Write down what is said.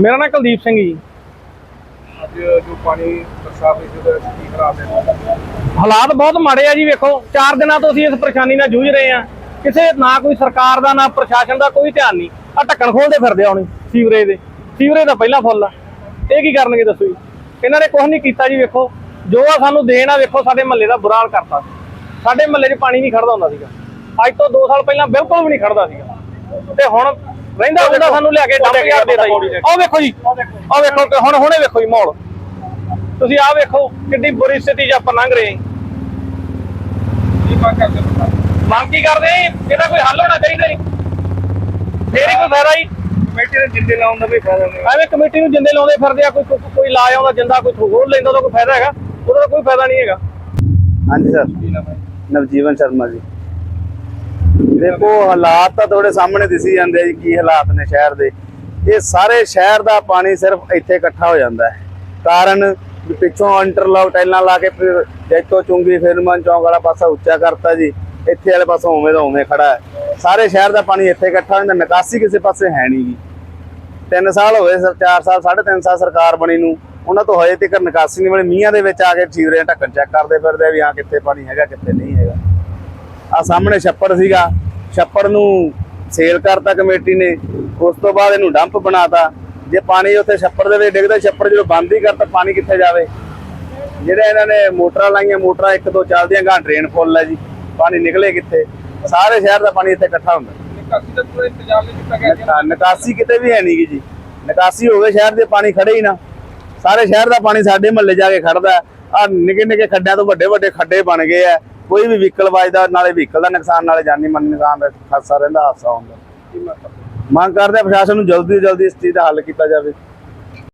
ਮੇਰਾ ਨਾਮ ਕੁਲਦੀਪ ਸਿੰਘ ਜੀ। ਅੱਜ ਜੋ ਪਾਣੀ ਬਰਸਾਤ ਵਿੱਚ ਉਹਦੇ ਕੀ ਹਾਲਾਤ ਹੈ ਹਾਲਾਤ ਬਹੁਤ ਮਾੜੇ ਆ ਜੀ ਵੇਖੋ। 4 ਦਿਨਾਂ ਤੋਂ ਅਸੀਂ ਇਸ ਪਰੇਸ਼ਾਨੀ ਨਾਲ ਜੂਝ ਰਹੇ ਆ ਕਿਸੇ ਨਾ ਕੋਈ ਸਰਕਾਰ ਦਾ ਨਾ ਪ੍ਰਸ਼ਾਸਨ ਦਾ ਕੋਈ ਧਿਆਨ ਨਹੀਂ। ਆ ਢੱਕਣ ਖੋਲਦੇ ਫਿਰਦੇ ਆ ਹੁਣ ਸੀਵਰੇਜ ਦੇ। ਸੀਵਰੇਜ ਦਾ ਪਹਿਲਾ ਫੁੱਲ ਆ। ਇਹ ਕੀ ਕਰਨਗੇ ਦੱਸੋ ਜੀ? ਇਹਨਾਂ ਨੇ ਕੁਝ ਨਹੀਂ ਕੀਤਾ ਜੀ ਵੇਖੋ। ਜੋ ਆ ਸਾਨੂੰ ਦੇਣ ਆ ਵੇਖੋ ਸਾਡੇ ਮਹੱਲੇ ਦਾ ਬੁਰਾ ਹਾਲ ਕਰਤਾ। ਸਾਡੇ ਮਹੱਲੇ 'ਚ ਪਾਣੀ ਨਹੀਂ ਖੜਦਾ ਹੁੰਦਾ ਸੀਗਾ। ਅੱਜ ਤੋਂ 2 ਸਾਲ ਪਹਿਲਾਂ ਬਿਲਕੁਲ ਵੀ ਨਹੀਂ ਖੜਦਾ ਸੀਗਾ। ਤੇ ਹੁਣ ਰਹਿੰਦਾ ਹੁੰਦਾ ਸਾਨੂੰ ਲਿਆ ਕੇ ਡੰਪ ਯਾਰ ਦੇਦਾ ਜੀ ਆਹ ਵੇਖੋ ਜੀ ਆਹ ਵੇਖੋ ਤੇ ਹੁਣ ਹੁਣੇ ਵੇਖੋ ਜੀ ਮਾਹੌਲ ਤੁਸੀਂ ਆਹ ਵੇਖੋ ਕਿੰਨੀ ਬੁਰੀ ਸਥਿਤੀ 'ਚ ਆਪਾਂ ਲੰਘ ਰਹੇ ਹਾਂ ਕੀ ਮੰਗ ਕੀ ਕਰਦੇ ਆਂ ਇਹਦਾ ਕੋਈ ਹੱਲ ਹੋਣਾ ਚਾਹੀਦਾ ਜੀ? ਫੇਰ ਹੀ ਕੋਈ ਫਾਇਦਾ ਜੀ। ਕਮੇਟੀ ਦੇ ਜਿੰਦੇ ਲਾਉਣ ਦਾ ਵੀ ਫਾਇਦਾ ਨਹੀਂ। ਐਵੇਂ ਕਮੇਟੀ ਨੂੰ ਜਿੰਦੇ ਲਾਉਂਦੇ ਫਿਰਦੇ ਆ ਕੋਈ ਕੋਈ- ਕੋਈ ਲਾ ਆਉਂਦਾ ਜਿੰਦਾ ਕੋਈ ਹੋਰ ਲੈਂਦਾ ਉਹਦਾ ਕੋਈ ਫਾਇਦਾ ਹੈਗਾ। ਉਹਦਾ ਕੋਈ ਫਾਇਦਾ ਨਹੀਂ ਹੈਗਾ। ਹਾਂਜੀ ਸਰ। ਨਵਜੀਵਨ ਸ਼ਰਮਾ ਜੀ। ਦੇਖੋ ਹਾਲਾਤ ਤਾਂ ਤੁਹਾਡੇ ਸਾਹਮਣੇ ਦਿਸੀ ਜਾਂਦੇ ਆ ਜੀ ਕੀ ਹਾਲਾਤ ਨੇ ਸ਼ਹਿਰ ਦੇ। ਇਹ ਸਾਰੇ ਸ਼ਹਿਰ ਦਾ ਪਾਣੀ ਸਿਰਫ ਇੱਥੇ ਇਕੱਠਾ ਹੋ ਜਾਂਦਾ ਹੈ। ਕਾਰਨ ਪਿੱਛੋਂ ਇੰਟਰਲੌਕ ਟਾਈਲਾਂ ਲਾ ਕੇ ਫਿਰ ਜੈਤੋ ਚੁੰਗੀ ਫਿਰਮਨ ਚੌਂਕ ਵਾਲਾ ਪਾਸਾ ਉੱਚਾ ਕਰਤਾ ਜੀ। ਇੱਥੇ ਵਾਲੇ ਪਾਸੋਂ ਉਵੇਂ ਦਾ ਉਵੇਂ ਖੜਾ ਹੈ। ਸਾਰੇ ਸ਼ਹਿਰ ਦਾ ਪਾਣੀ ਇੱਥੇ ਇਕੱਠਾ ਹੋ ਜਾਂਦਾ ਨਿਕਾਸੀ ਕਿਸੇ ਪਾਸੇ ਹੈ ਨਹੀਂ ਗੀ ਤਿੰਨ ਸਾਲ ਹੋ ਗਏ ਸਰ 4 ਸਾਲ 3.5 ਸਾਲ ਸਰਕਾਰ ਬਣੀ ਨੂੰ। ਉਹਨਾਂ ਤੋਂ ਹਜੇ ਤੱਕ ਨਿਕਾਸੀ ਨਹੀਂ ਬਣੀ ਮੀਂਹਾਂ ਦੇ ਵਿੱਚ ਆ ਕੇ ਸੀਵਰੇਜ ਢੱਕਣ ਚੈੱਕ ਕਰਦੇ ਫਿਰਦੇ ਆ ਵੀ ਹਾਂ ਕਿੱਥੇ ਪਾਣੀ ਹੈਗਾ ਕਿੱਥੇ ਨਹੀਂ ਹੈਗਾ। ਆ ਸਾਹਮਣੇ ਛੱਪੜ ਸੀਗਾ। ਛੱਪੜ ਨੂੰ ਸੇਲ ਕਰਤਾ ਕਮੇਟੀ ਨੇ। ਉਸ ਤੋਂ ਬਾਅਦ ਇਹਨੂੰ ਡੰਪ ਬਣਾਤਾ। ਜੇ ਪਾਣੀ ਉੱਥੇ ਛੱਪੜ ਦੇ ਵਿੱਚ ਡਿੱਗਦਾ ਛੱਪੜ ਜਦੋਂ ਬੰਦ ਹੀ ਕਰਤਾ ਪਾਣੀ ਕਿੱਥੇ ਜਾਵੇ? ਜਿਹੜੇ ਇਹਨਾਂ ਨੇ ਮੋਟਰਾਂ ਲਾਈਆਂ ਮੋਟਰਾਂ ਇੱਕ ਦੋ ਚੱਲਦੀਆਂ ਗਾਂ ਡਰੇਨ ਫੁੱਲ ਹੈ ਜੀ। ਪਾਣੀ ਨਿਕਲੇ ਕਿੱਥੇ? ਸਾਰੇ ਸ਼ਹਿਰ ਦਾ ਪਾਣੀ ਇੱਥੇ ਇਕੱਠਾ ਹੁੰਦਾ। ਨਿਕਾਸੀ ਦਾ ਪੂਰਾ ਇੰਤਜ਼ਾਮ ਨਹੀਂ ਕੀਤਾ ਗਿਆ ਨਿਕਾ- ਨਿਕਾਸੀ ਕਿਤੇ ਵੀ ਹੈ ਨਹੀਂ ਜੀ। ਨਿਕਾਸੀ ਹੋ ਗਏ ਸ਼ਹਿਰ ਦੇ ਪਾਣੀ ਖੜੇ ਹੀ ਨਾ। ਸਾਰੇ ਸ਼ਹਿਰ ਦਾ ਪਾਣੀ ਸਾਡੇ ਮਹੱਲੇ ਜਾ ਕੇ ਖੜਦਾ ਆ ਨਿੱਕੇ ਨਿੱਕੇ ਖੱਡਿਆਂ ਤੋਂ ਵੱਡੇ ਵੱਡੇ ਖੱਡੇ ਬਣ ਗਏ ਆ ਕੋਈ ਵੀ ਵਹੀਕਲ ਵੱਜਦਾ, ਨਾਲੇ ਵਹੀਕਲ ਦਾ ਨੁਕਸਾਨ, ਨਾਲੇ ਜਾਨੀ ਮਾਲੀ ਨੁਕਸਾਨ ਦਾ ਖਾਸਾ ਰਹਿੰਦਾ, ਹਾਦਸਾ ਹੁੰਦਾ। ਮੰਗ ਕਰਦੇ ਪ੍ਰਸ਼ਾਸਨ ਨੂੰ ਜਲਦੀ ਤੋਂ ਜਲਦੀ ਇਸ ਚੀਜ਼ ਦਾ ਹੱਲ ਕੀਤਾ ਜਾਵੇ।